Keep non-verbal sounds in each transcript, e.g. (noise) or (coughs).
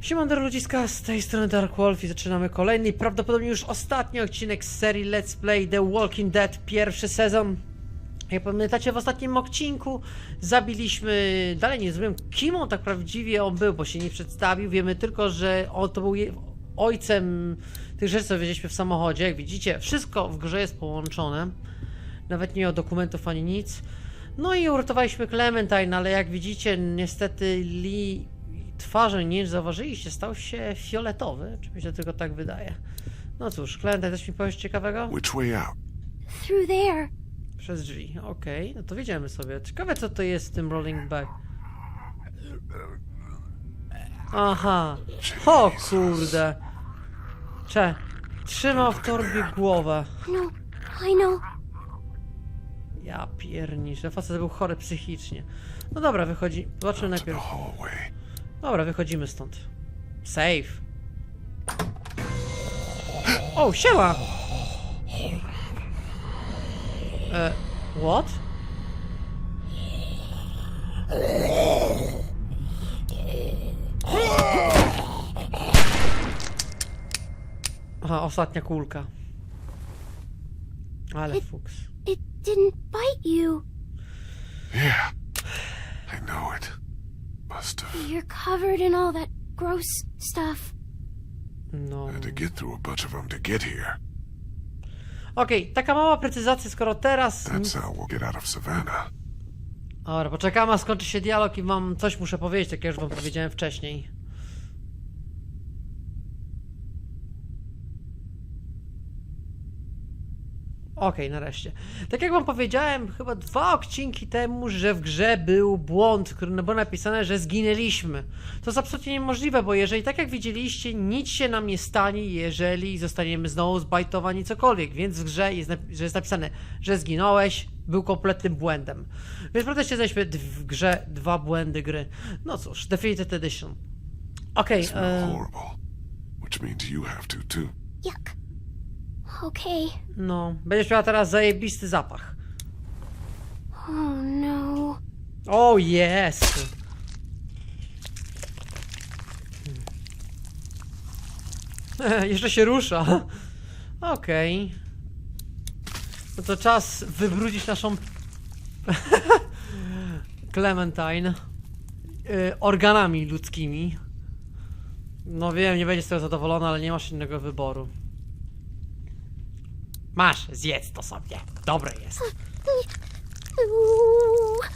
Siemandero ludziska, z tej strony Dark Wolf i zaczynamy kolejny prawdopodobnie już ostatni odcinek z serii Let's Play The Walking Dead, pierwszy sezon. Jak pamiętacie, w ostatnim odcinku zabiliśmy, dalej nie rozumiem, kim on tak prawdziwie on był, bo się nie przedstawił. Wiemy tylko, że on to był ojcem tych rzeczy, co wiedzieliśmy w samochodzie. Jak widzicie, wszystko w grze jest połączone. Nawet nie miał dokumentów ani nic. No i uratowaliśmy Clementine, ale jak widzicie, niestety Lee twarzy, nie zauważyliście, stał się fioletowy, czy mi się tylko tak wydaje. No cóż, Clementine, coś mi powiesz ciekawego? Which way out? Through there. Przez drzwi, okej, no to wiedziemy sobie. Ciekawe co to jest z tym rolling back. Aha, o kurde. Cze, trzymał w torbie głowę. No, I know. Ja pierniczę, facet był chory psychicznie. No dobra, wychodzi, zobaczmy najpierw. Dobra, wychodzimy stąd. Safe. O, siema! E, what? Aha, ostatnia kulka. Ale fuks. It didn't bite you. Yeah. Have You're covered in all that gross stuff. No. had to get through a bunch of them to get here. Okej, taka mała precyzacja, skoro teraz... That's how we'll get out of Savannah. Dobra, poczekamy, a skończy się dialog i wam coś muszę powiedzieć, tak jak już wam powiedziałem wcześniej. Okej, nareszcie. Tak jak wam powiedziałem chyba dwa odcinki temu, że w grze był błąd, który no było napisane, że zginęliśmy. To jest absolutnie niemożliwe, bo jeżeli tak jak widzieliście, nic się nam nie stanie, jeżeli zostaniemy znowu zbajtowani cokolwiek, więc w grze jest, że jest napisane, że zginąłeś, był kompletnym błędem. Więc praktycznie znaleźliśmy d- w grze dwa błędy gry. No cóż, Definitive Edition. Okej, Smell e, horrible. Okay. no, będziesz miała teraz zajebisty zapach. Oh no. O, jest! Hmm. (laughs) Jeszcze się rusza. Okej. No to czas wybrudzić naszą (laughs) Clementine y, organami ludzkimi. No wiem, nie będzie z tego zadowolona, ale nie masz innego wyboru. Masz, zjedz to sobie. Dobre jest. Ooh.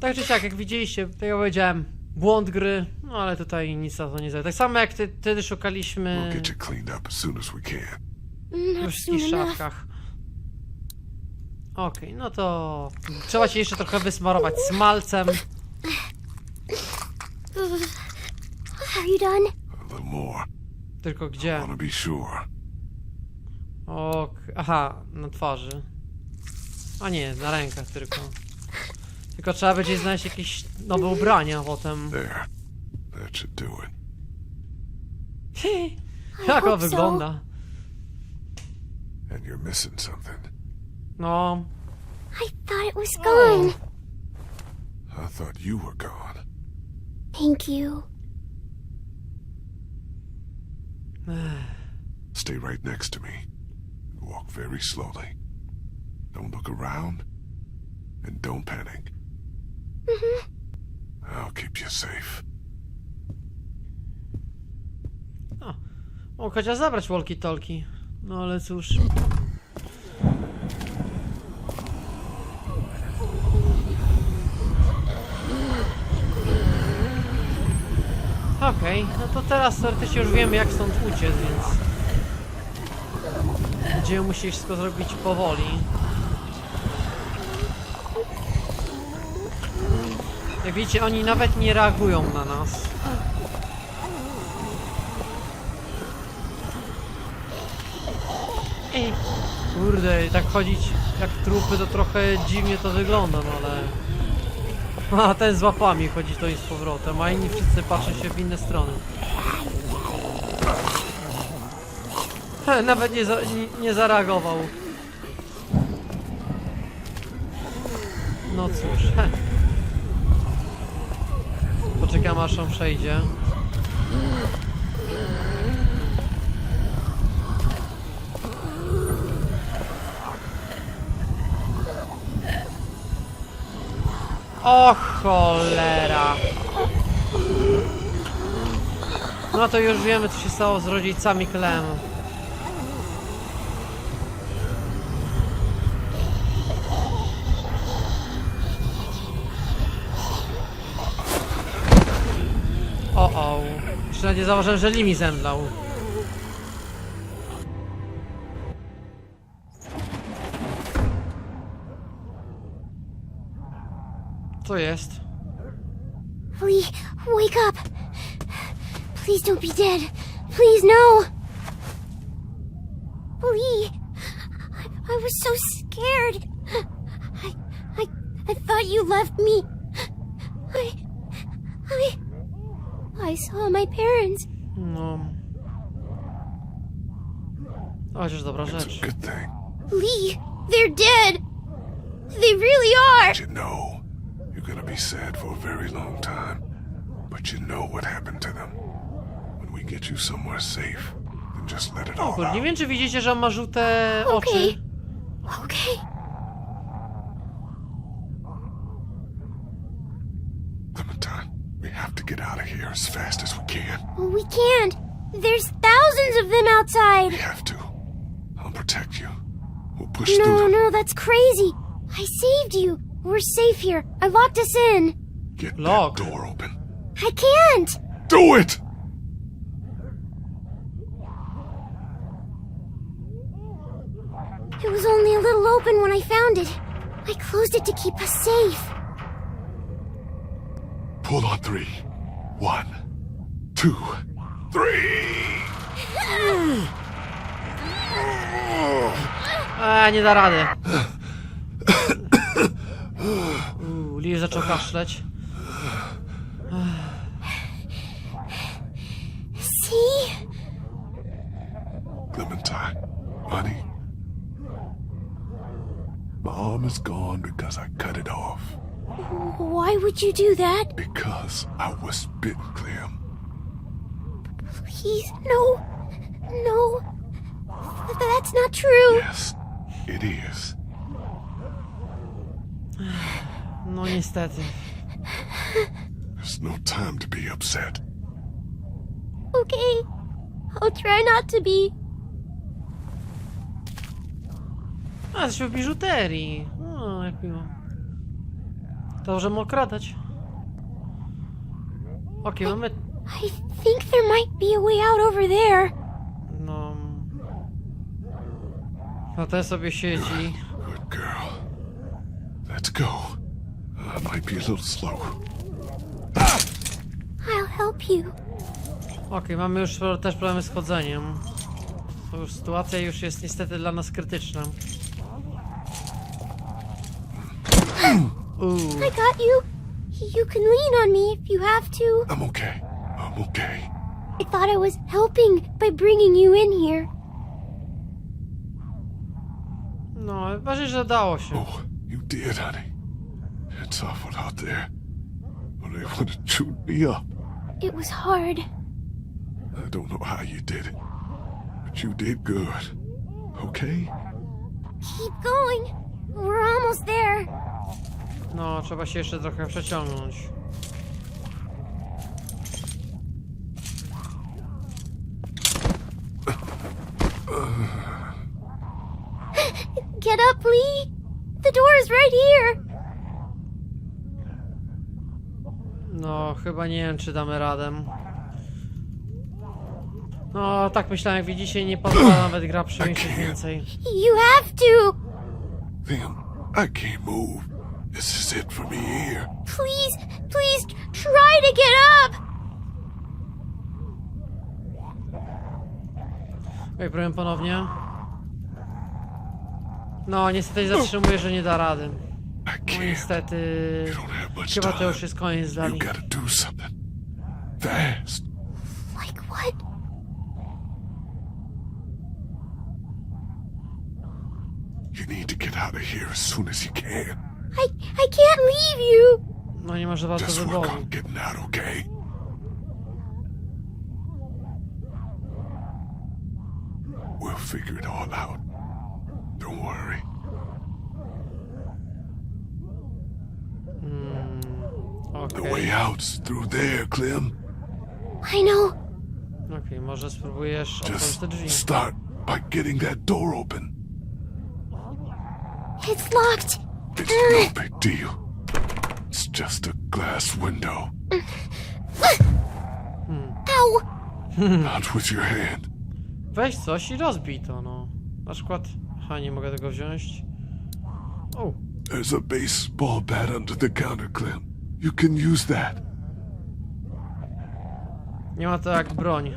Tak czy siak, jak widzieliście, tak jak powiedziałem, błąd gry, no ale tutaj nic na to nie zależy. Tak samo jak ty, wtedy szukaliśmy We'll get you cleaned up as soon as we can. we Not soon wszystkich enough. szafkach. Okej, no to trzeba cię jeszcze trochę wysmarować smalcem. Are you done? A little more. Tylko gdzie? To be sure. Ok, aha, na twarzy. A nie, na rękach tylko. Tylko trzeba będzie znaleźć jakieś nowe ubrania potem. There. That should do it. (laughs) Jak hope so. wygląda? And you're missing something. No, I thought it was gone. I thought you were gone. Thank you. (sighs) Stay right next to me. Walk very slowly. Don't look around. And don't panic. Mm-hmm. I'll keep you safe. Ah. mógł chociaż zabrać walkie-talkie. No ale cóż. Okej, no to teraz teoretycznie już wiemy jak stąd uciec, więc... Będziemy musieli wszystko zrobić powoli. Jak widzicie, oni nawet nie reagują na nas. Ej, kurde, tak chodzić jak trupy to trochę dziwnie to wygląda, no ale... A ten z łapami chodzi to i z powrotem, a inni wszyscy patrzą się w inne strony. Nawet nie, za, nie, nie zareagował. No cóż. Poczekam aż on przejdzie. O cholera! No to już wiemy co się stało z rodzicami Clemu. O o. Nie zauważyłem, że Limi zemdlał. Jest? Lee, wake up! Please don't be dead. Please, no! Lee, I, I was so scared. I, I, I thought you left me. I, I, I saw my parents. No. O, Chociaż dobra It's rzecz. a good thing. Lee, they're dead. They really are. Did You know, you're gonna be sad for a very long time. But you know what happened to them. When we get you somewhere safe, then just let it O, all kurde, nie out. wiem czy widzicie, że on ma żółte oczy. Okej. Okay. Clementine, we have to get out of here as fast as we can. Well, we can't. There's thousands of them outside. We have to. I'll protect you. We'll push No, through them. no, that's crazy. I saved you. We're safe here. I locked us in. Get Lock. that door open. I can't. Do it! It was only a little open when I found it. I closed it to keep us safe. Pull on three. One, two, three. A, nie da rady. (laughs) Lee zaczął kaszleć. See? Clementine, honey. My arm is gone because I cut it off. Why would you do that? Because I was bitten, Clem. Please, no. No. Th- That's not true. Yes, it is. No niestety. There's no time to be upset. Okay. I'll try not to be. A, jesteśmy w biżuterii. O, jak miło. To możemy okradać. Okej, mamy... I think there might be a way out over there. No... No ten sobie siedzi. Good girl. Let's go. I might be a little slow. I'll help you. Okej, mamy już pro- też problemy z chodzeniem. To już sytuacja już jest niestety dla nas krytyczna. Uuu, I got you. You can lean on me if you have to. I'm okay. I'm okay. I thought I was helping by bringing you in here. no, ważne, że dało się. Oh, you did, honey. It's awful out there. Well, they would have chewed me up. It was hard. I don't know how you did it, but you did good. Okay? Keep going. We're almost there. No, trzeba się jeszcze trochę przeciągnąć. Get up, Lee. The door is right here. No, chyba nie wiem, czy damy radę. No, tak myślałem, jak widzicie, nie pozwala nawet gra coś więcej. You have to. Then I can't move. This is it for me here. Please, please try to get up. Oj, próbuję ponownie. No, niestety zatrzymuję, że nie da rady. I No can't. niestety... You don't have much Chyba to time. już jest koniec dla You nich. gotta do something. Fast. Like what? You need to get out of here as soon as you can. I I can't leave you. No nie masz za Just wyboru. work on getting out, okay? We'll figure it all out. Don't worry. The Okej, way out's through there, Clem. I know. okej, może spróbujesz otworzyć Just te drzwi. start by getting that door open. It's locked. It's no big deal. It's just a glass window. Ow! Not with your hand. Weź coś i rozbij to, no. Na przykład... Aha, nie mogę tego wziąć. O, There's a baseball bat under the counter, Clem. You can use that. nie ma to jak broń.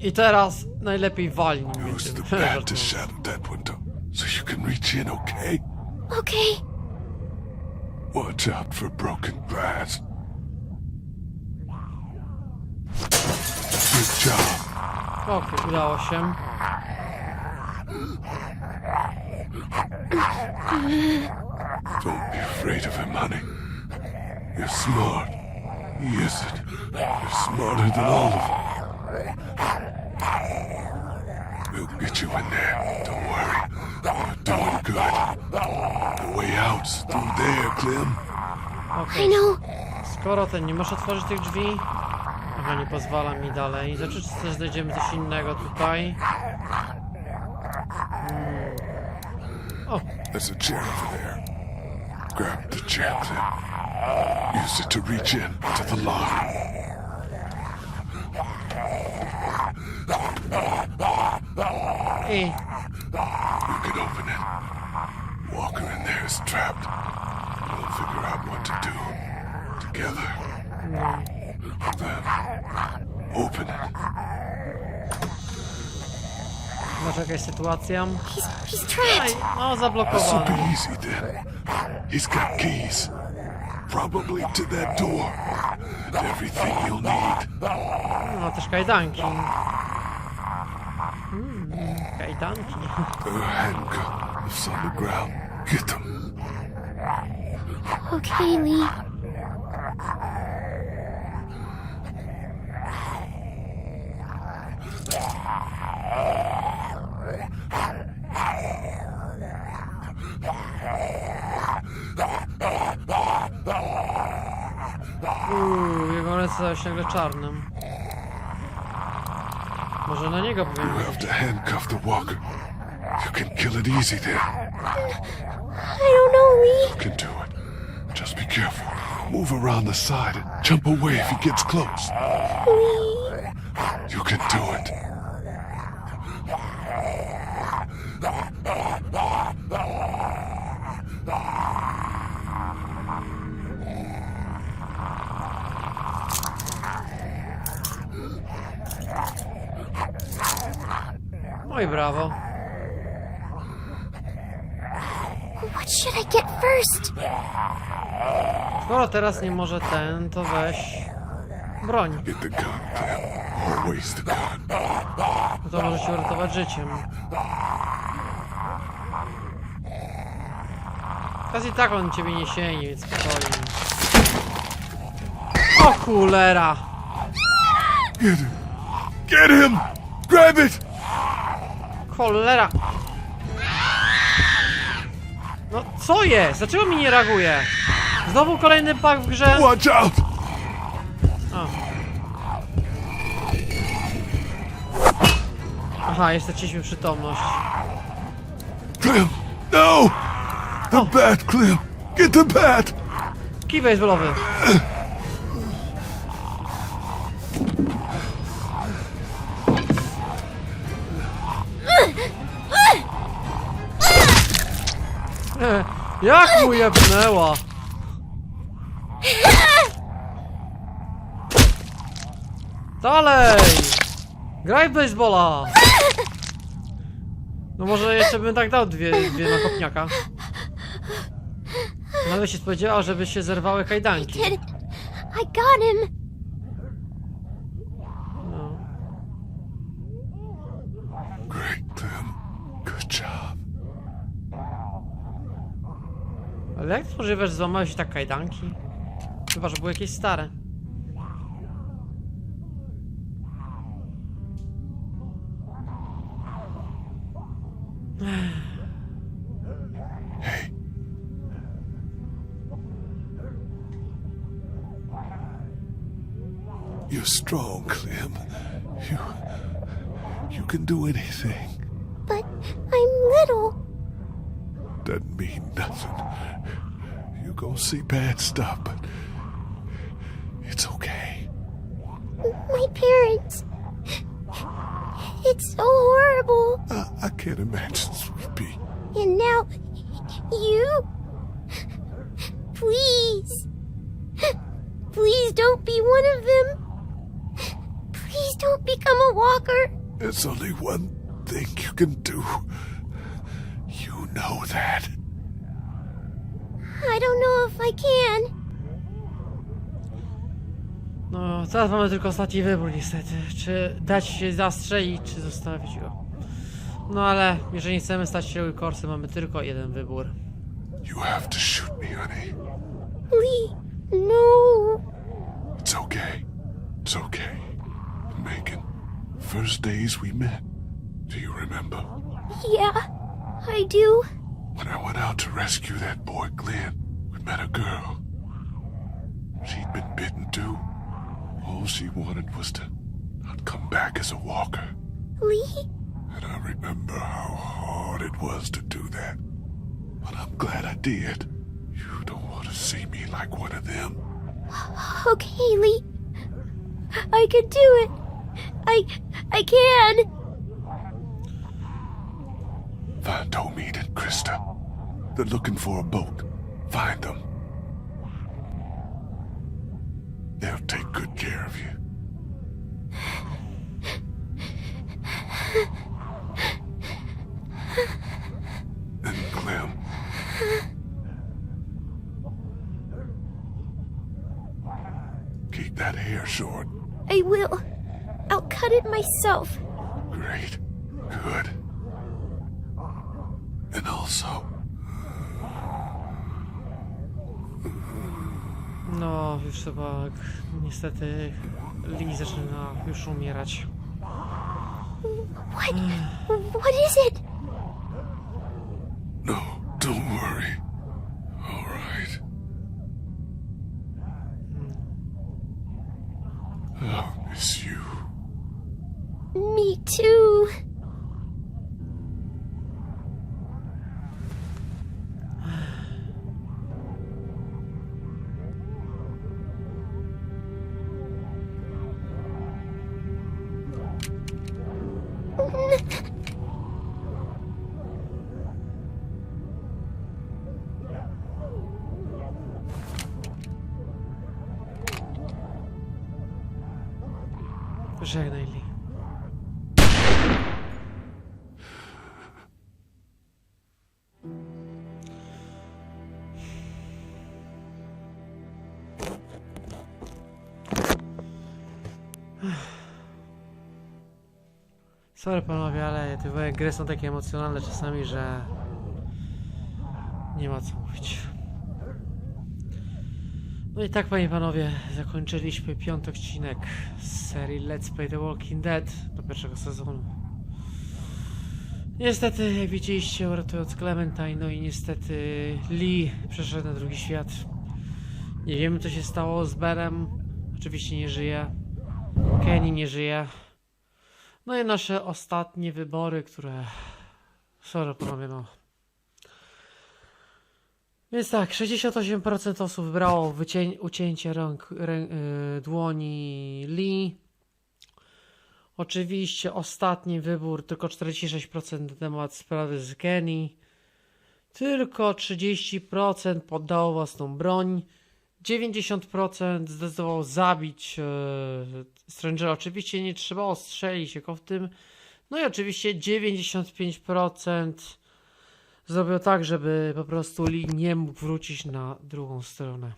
I teraz najlepiej walnij mnie Use tym. the (laughs) bat to Żartuję. shatter that window so you can reach in, okay? Okay. Watch out for broken glass. Good job. Okej, udało się. Don't be afraid of him, honey. You're smart. He isn't. You're smarter than all of them. We'll get you in there. Don't worry. You're doing good. The way out's through there, Clem. Okej, I know. skoro ten nie może otworzyć tych drzwi... Aha, nie pozwala mi dalej. Znaczy, czy też znajdziemy coś innego tutaj? Hmm. O, There's a chair over there. Grab the chair, Use it to reach in to the lock. i... You can open it. Walker in there is trapped. We'll figure out what to do. Together. Then, open it. Masz jakaś sytuacja? He's he's trapped. no This will zablokowany. be easy then. He's got keys. Probably to that door. Everything you'll need. Ma też kajdanki. Mm, kajdanki. Handcuffs on the ground. Get them. Okay, Lee. Uuu, jego ręce stały się nagle czarnym. Może na niego You powinien have to handcuff the walker. You can kill it easy there. I don't know, Lee. You can do it. Just be careful. Move around the side and jump away if he gets close. Lee. You can do it. Oj, brawo. What should I get first? Skoro teraz nie może ten, to weź broń. Get the gun, Clem. Always the gun. No to może się uratować życiem. Teraz i tak on ciebie nie sięgnie, więc spokojnie. O kulera! Get him. Get him! Grab it! Cholera! No co jest? Dlaczego mi nie reaguje? Znowu kolejny pak w grze? Watch out! Aha, jeszcze straciliśmy przytomność. Clem! No! The bat, Clem! Get the bat! Kij baseballowy. Jak mu jebnęła? Dalej! Graj w baseballa! No może jeszcze bym tak dał dwie, dwie na kopniaka. Nawet się spodziewał, żeby się zerwały kajdanki. I got him. No. Great, Clem. Good job. Ale jak możliwe, że złamałeś się tak kajdanki? Chyba, że były jakieś stare. You're strong, Clem. You. You can do anything. But I'm little. Doesn't mean nothing. Gonna see bad stuff, but it's okay. My parents. It's so horrible. I, I can't imagine, sweet pea. And now, you? Please. Please don't be one of them. Please don't become a walker. There's only one thing you can do. You know that. I don't know if I can. No, teraz mamy tylko ostatni wybór niestety. Czy dać się zastrzelić, czy zostawić go. No ale jeżeli chcemy stać się Korsy, mamy tylko jeden wybór. You have to shoot me, honey. Lee, no. It's okay. It's okay. Megan, first days we met. Do you remember? Yeah, I do. When I went out to rescue that boy Glenn, we met a girl. She'd been bitten too. All she wanted was to not come back as a walker. Lee? And I remember how hard it was to do that. But I'm glad I did. You don't want to see me like one of them. Okay, Lee. I can do it. I I can. Find Tomine and Krista. They're looking for a boat. Find them. They'll take good care of you. And Clem. Keep that hair short. I will. I'll cut it myself. Great. Good. Also, No, już chyba niestety Lee zaczyna już umierać. What? What is it? Żegnaj Lee. Sorry panowie, ale te gry są takie emocjonalne czasami, że nie ma co mówić. No i tak, panie i panowie, zakończyliśmy piąty odcinek z serii Let's Play The Walking Dead do pierwszego sezonu. Niestety, jak widzieliście, uratując Clementine, no i niestety Lee przeszedł na drugi świat. Nie wiemy, co się stało z Berem. Oczywiście nie żyje. Kenny nie żyje. No i nasze ostatnie wybory, które... Sorry, panowie, no. Więc tak, 68% osób wybrało wycię- ucięcie rąk, rę, y, dłoni Lee. Oczywiście ostatni wybór, tylko 46% na temat sprawy z Kenny. Tylko 30% poddało własną broń. 90% zdecydowało zabić e, Strangera. Oczywiście nie trzeba ostrzelić jako w tym. No i oczywiście 95% zrobił tak, żeby po prostu Lee nie mógł wrócić na drugą stronę.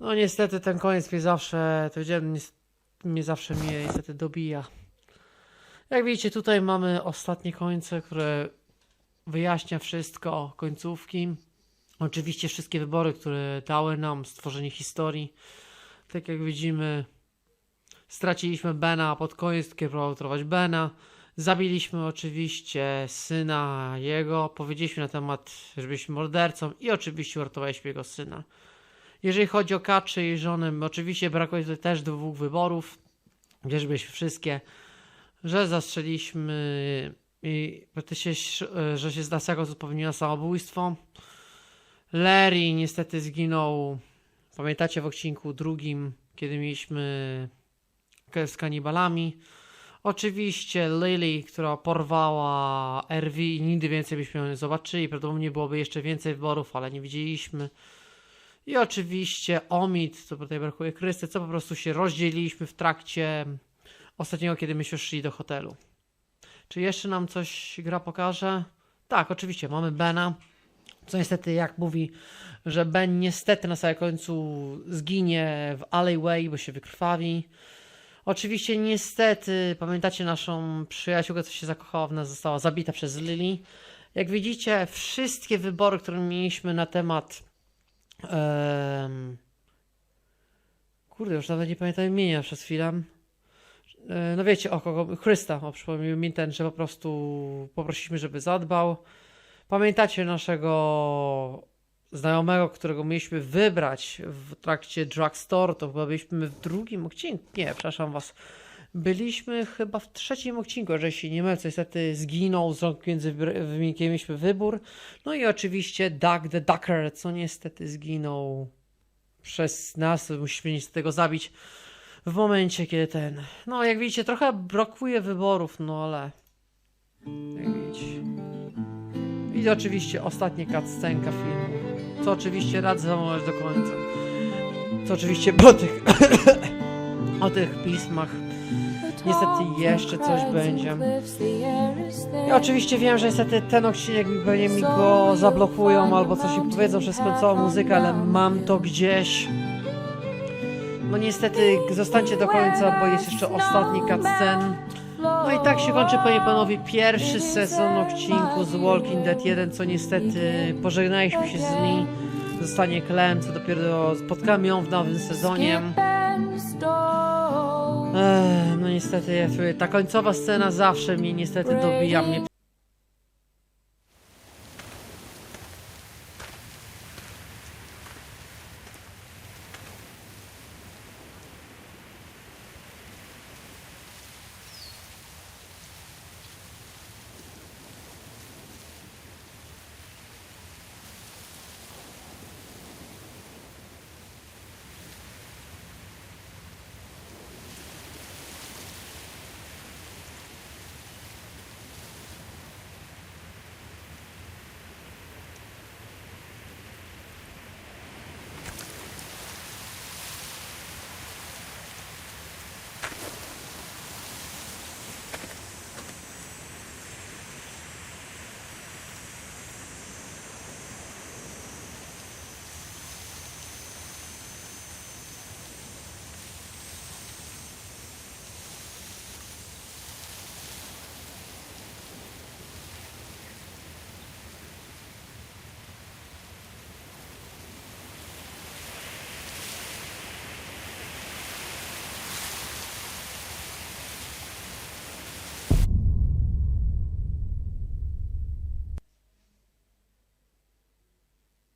No niestety ten koniec mnie zawsze, to powiedziałem, nies- mnie zawsze mnie niestety dobija. Jak widzicie tutaj mamy ostatnie końce, które wyjaśnia wszystko, końcówki. Oczywiście wszystkie wybory, które dały nam stworzenie historii. Tak jak widzimy, straciliśmy Bena, pod koniec kiedy próbował trwać Bena. Zabiliśmy oczywiście syna jego, powiedzieliśmy na temat, że byliśmy mordercą i oczywiście uratowaliśmy jego syna. Jeżeli chodzi o Kaczy i żonę, oczywiście brakuje tutaj też dwóch wyborów, byliśmy wszystkie, że zastrzeliśmy i praktycznie, że się z Dasego popełniła samobójstwo. Larry niestety zginął, pamiętacie w odcinku drugim, kiedy mieliśmy z kanibalami. Oczywiście Lily, która porwała RV i nigdy więcej byśmy ją nie zobaczyli. Prawdopodobnie byłoby jeszcze więcej wyborów, ale nie widzieliśmy. I oczywiście Omid, to tutaj brakuje Krysty, co po prostu się rozdzieliliśmy w trakcie ostatniego, kiedy myśmy szli do hotelu. Czy jeszcze nam coś gra pokaże? Tak, oczywiście, mamy Bena. Co niestety, jak mówi, że Ben niestety na samym końcu zginie w alleyway, bo się wykrwawi. Oczywiście niestety, pamiętacie naszą przyjaciółkę, co się zakochała w nas, została zabita przez Lily. Jak widzicie, wszystkie wybory, które mieliśmy na temat... em, kurde, już nawet nie pamiętam imienia przez chwilę. E, No wiecie, o kogo... Chrysta, o, przypomniał mi ten, że po prostu poprosiliśmy, żeby zadbał. Pamiętacie naszego znajomego, którego mieliśmy wybrać w trakcie Drugstore, to chyba byliśmy w drugim odcinku. Nie, przepraszam was. Byliśmy chyba w trzecim odcinku, jeżeli się nie mylę, co niestety zginął z rąk między wymienikiem mieliśmy wybór. No i oczywiście Doug the Ducker, co niestety zginął przez nas, musimy niestety go zabić w momencie, kiedy ten... No, jak widzicie, trochę brakuje wyborów, no ale... Jak widzicie... I oczywiście ostatnia cutscenka filmu. Co oczywiście radzę zamować do końca. Co oczywiście po tych... (coughs) o tych pismach. Niestety jeszcze coś będzie. Ja oczywiście wiem, że niestety ten odcinek pewnie mi go zablokują albo coś mi powiedzą przez końcową muzykę, ale mam to gdzieś. No niestety zostańcie do końca, bo jest jeszcze ostatni cutscen. No i tak się kończy, panie panowie, pierwszy sezon odcinku z Walking Dead 1, co niestety pożegnaliśmy się z Lee. Zostanie Clem, co dopiero spotkamy ją w nowym sezonie. Ech, no niestety, ta końcowa scena zawsze mnie niestety dobija mnie